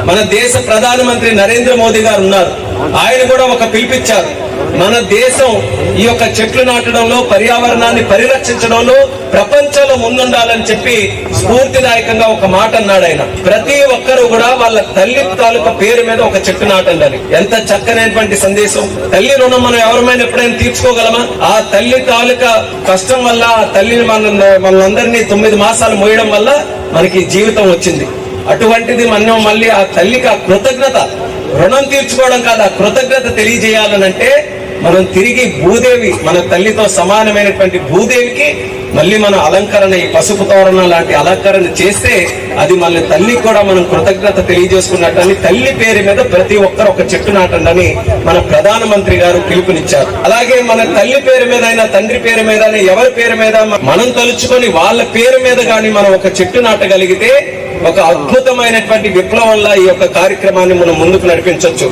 మన దేశ ప్రధానమంత్రి నరేంద్ర మోదీ గారు ఉన్నారు. ఆయన కూడా ఒక పిలిపిచ్చారు. మన దేశం ఈ యొక్క చెట్లు నాటడంలో పర్యావరణాన్ని పరిరక్షించడంలో ప్రపంచంలో ముందుండాలని చెప్పి స్ఫూర్తిదాయకంగా ఒక మాట అన్నాడు ఆయన. ప్రతి ఒక్కరు కూడా వాళ్ళ తల్లి తాలూకా పేరు మీద ఒక చెట్టు నాటండి ఎంత చక్కనైనటువంటి సందేశం. తల్లి రుణం మనం ఎవరమైనా ఎప్పుడైనా తీర్చుకోగలమా? ఆ తల్లి తాలూకా కష్టం వల్ల ఆ తల్లిని మన మనందరినీ తొమ్మిది మాసాలు మోయడం వల్ల మనకి జీవితం వచ్చింది. అటువంటిది మనం మళ్ళీ ఆ తల్లికి ఆ కృతజ్ఞత రుణం తీర్చుకోవడం కాదు ఆ కృతజ్ఞత తెలియజేయాలనంటే మనం తిరిగి భూదేవి మన తల్లితో సమానమైనటువంటి భూదేవికి మళ్ళీ మనం అలంకరణ ఈ పసుపు తోరణం లాంటి అలంకరణ చేస్తే అది మళ్ళీ తల్లికి కూడా మనం కృతజ్ఞత తెలియజేసుకున్నట్టని తల్లి పేరు మీద ప్రతి ఒక్కరు ఒక చెట్టు నాటండి మన ప్రధానమంత్రి గారు పిలుపునిచ్చారు. అలాగే మన తల్లి పేరు మీద అయినా తండ్రి పేరు మీద అయినా ఎవరి పేరు మీద మనం తలుచుకొని వాళ్ళ పేరు మీద కానీ మనం ఒక చెట్టు నాటగలిగితే ఒక అద్భుతమైనటువంటి విప్లవంలా ఈ యొక్క కార్యక్రమాన్ని మనం ముందుకు నడిపించవచ్చు